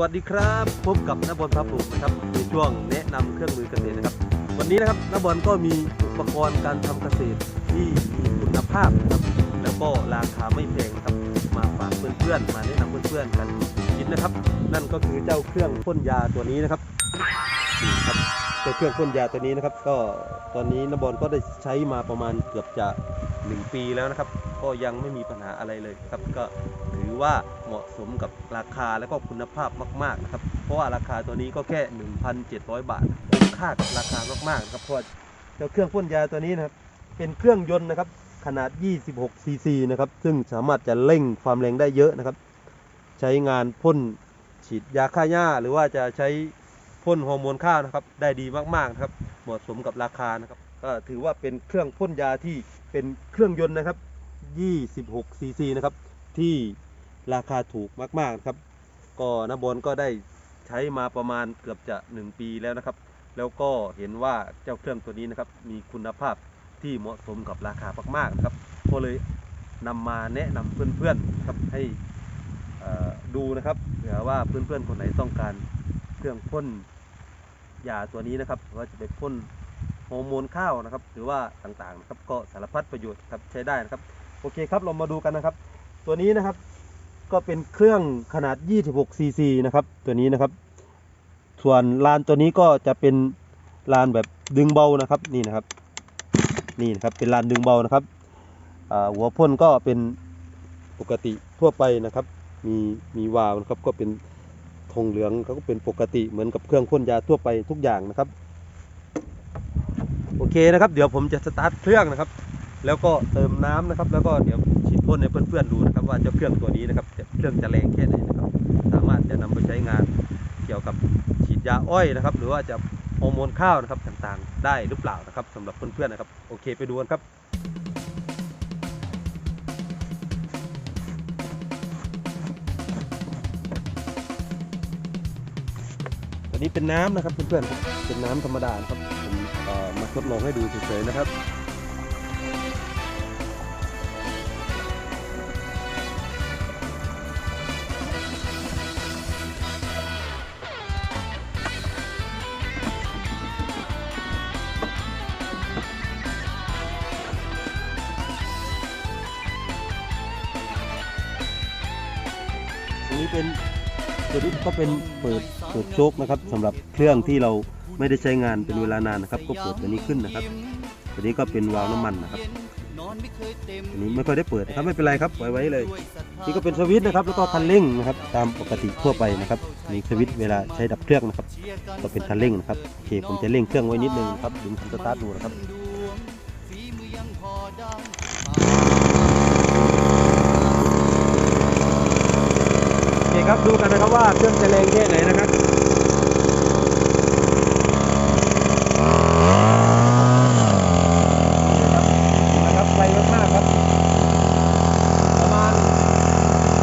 วัสดีครับพบกับนบอลพระปลูกนะครับในช่วงแนะนำเครื่องมือเกษตรนะครับ วันนี้นะครับนบอลก็มีอุปกรณ์การทำเกษตรที่มีคุณภาพนะครับ แล้วก็ราคาไม่แพงนะครับมาฝากเพื่อนๆมาแนะนำเพื่อนๆกันกินนะครับ นั่นก็คือเจ้าเครื่องพ่นยาตัวนี้นะครับครับเจ้าเครื่องพ่นยาตัวนี้นะครับ ก็ตอนนี้นบอลก็ได้ใช้มาประมาณเกือบจะหนึ่งปีแล้วนะครับ ก็ยังไม่มีปัญหาอะไรเลยครับก็ ถือว่าเหมาะสมกับราคาและก็คุณภาพมากๆนะครับ เพราะว่าราคาตัวนี้ก็แค่ 1,700 บาทคุ้มค่ากับราคามากๆนะครับเพราะเจ้าเครื่องพ่นยาตัวนี้นะครับเป็นเครื่องยนต์นะครับขนาด 26 ซีซีนะครับ ซึ่งสามารถจะเร่งความแรงได้เยอะนะครับ ใช้งานพ่นฉีดยาฆ่าหญ้า หรือว่าจะใช้พ่นฮอร์โมนข้าวนะครับ ได้ดีมากๆนะครับ เหมาะสมกับราคานะครับ ก็ถือว่าเป็นเครื่องพ่นยาที่เป็นเครื่องยนต์นะครับ 26 ซีซีนะครับ ที่ ราคาถูกมากๆนะครับ ก็นบอลก็ได้ใช้มาประมาณเกือบจะ 1 ปีแล้วนะครับ แล้วก็เห็นว่าเจ้าเครื่องตัวนี้นะครับ มีคุณภาพที่เหมาะสมกับราคามากๆนะครับ ก็เลยนำมาแนะนำเพื่อนๆนะครับให้ดูนะครับเผื่อว่าเพื่อนๆคนไหนต้องการเครื่องพ่นยาตัวนี้นะครับว่าจะไปพ่นฮอร์โมนข้าวนะครับ หรือว่าต่างๆนะครับก็สารพัดประโยชน์ครับใช้ได้นะครับ โอเคครับเรามาดูกันนะครับ ตัวนี้นะครับ ก็เป็นเครื่องขนาด 26ซีซีนะครับตัวนี้นะครับ ส่วนลานตัวนี้ก็จะเป็นลานแบบดึงเบานะครับนี่นะครับนี่นะครับเป็นลานดึงเบานะครับหัวพ่นก็เป็นปกติทั่วไปนะครับ มีมีวาล์วนะครับก็เป็นธงเหลืองเขาก็เป็นปกติเหมือนกับเครื่องพ่นยาทั่วไปทุกอย่างนะครับ โอเคนะครับ เดี๋ยวผมจะสตาร์ทเครื่องนะครับ แล้วก็เติมน้ำนะครับ แล้วก็เดี๋ยว พ่นให้เพื่อนๆดูนะครับว่าเจ้าเครื่องตัวนี้นะครับจะเครื่องจะแรงแค่ไหนนะครับ สามารถจะนำไปใช้งานเกี่ยวกับฉีดยาอ้อยนะครับ หรือว่าจะฮอร์โมนข้าวนะครับต่างๆ ได้หรือเปล่านะครับสำหรับเพื่อนๆนะครับ โอเคไปดูกันครับอันนี้เป็นน้ำนะครับเพื่อนๆเป็นน้ำธรรมดาครับผมเอ่อมาทดลองให้ดูเฉยๆนะครับ อันนี้เป็นตัวนี้ก็เป็นเปิดเปิดโชคนะครับสำหรับเครื่องที่เราไม่ได้ใช้งานเป็นเวลานานนะครับ ก็เปิดตัวนี้ขึ้นนะครับตัวนี้ก็เป็นวาล์วน้ำมันนะครับตัวนี้ไม่ค่อยได้เปิดนะครับไม่เป็นไรครับปล่อยไว้เลย นี่ก็เป็นสวิตช์นะครับ แล้วก็คันเร่งนะครับ ตามปกติทั่วไปนะครับนี่สวิตช์เวลาใช้ดับเครื่องนะครับ ก็เป็นคันเร่งนะครับโอเคผมจะเร่งเครื่องไว้นิดนึงครับดึงคันสตาร์ทดูนะครับ ครับดูกันนะครับว่าเครื่องจะแรงแค่ไหนนะครับไฟมากๆครับ ประมาณ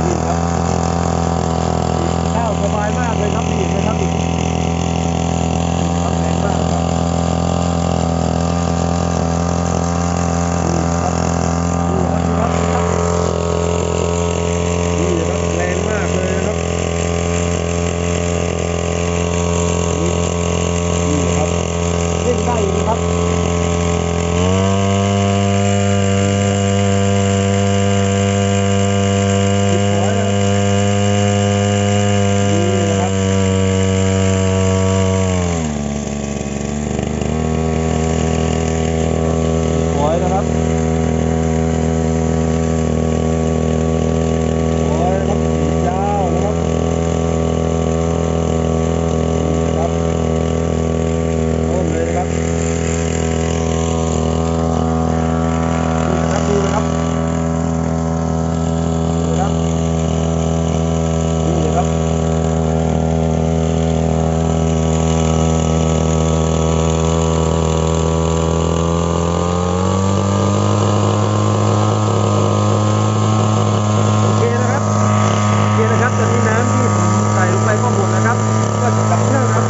นี่ครับข้าวสบายมากเลยครับนี่นะครับอีกครับแรงมากครับนี่ครับนี่ครับนี่ครับนี่นะครับแรงมากเลยนะครับนี่นี่นะครับเล่นได้อยู่นะครับสิบร้อยนะครับนี่นะครับสิบร้อยนะครับร้อยนะครับสียาวนะครับนี่นะครับต้นเลยนะครับนี่นะครับดูนะครับดูนะครับนี่นะครับโอเคนะครับ โอเคนะครับ ตอนนี้น้ำที่ผมใส่ลงไปก็หมดนะครับ ก็จะดับเครื่องครับ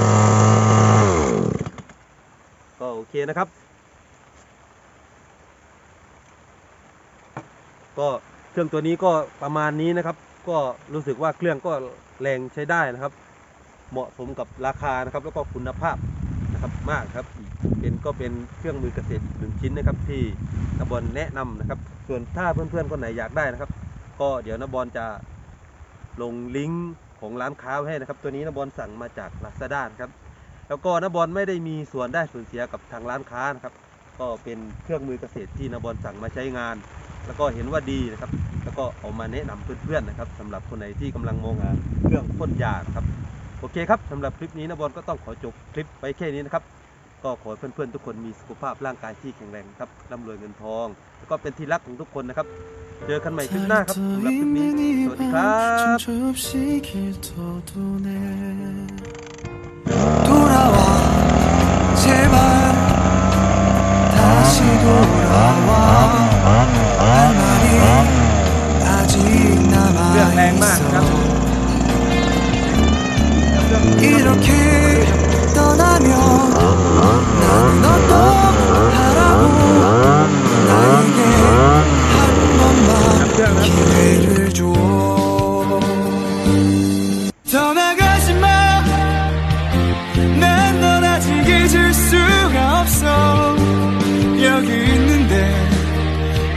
ก็โอเคนะครับ ก็เครื่องตัวนี้ก็ประมาณนี้นะครับ ก็รู้สึกว่าเครื่องก็แรงใช้ได้นะครับ เหมาะสมกับราคานะครับ แล้วก็คุณภาพนะครับมากครับเป็นก็เป็นเครื่องมือเกษตรหนึ่งชิ้นนะครับ ที่นบอลแนะนำนะครับ ส่วนถ้าเพื่อนๆคนไหนอยากได้นะครับ ก็เดี๋ยวนบอลจะลงลิงก์ของร้านค้าให้นะครับ ตัวนี้นบอลสั่งมาจาก Lazada นครับ แล้วก็นบอลไม่ได้มีส่วนได้ส่วนเสียกับทางร้านค้านะครับ ก็เป็นเครื่องมือเกษตรที่นบอลสั่งมาใช้งาน แล้วก็เห็นว่าดีนะครับ แล้วก็เอามาแนะนำเพื่อนๆนะครับสำหรับคนไหนที่กำลังมองหาเครื่องพ่นยาครับโอเคครับสำหรับคลิปนี้นะบอลก็ต้องขอจบคลิปไปแค่นี้นะครับก็ขอเพื่อนๆทุกคนมีสุขภาพร่างกายที่แข็งแรงครับร่ำรวยเงินทอง แล้วก็เป็นที่รักของทุกคนนะครับ เจอกันใหม่คลิปหน้าครับสำหรับคลิปนี้สวัสดีครับ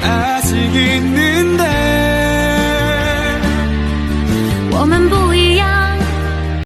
아직 있는데.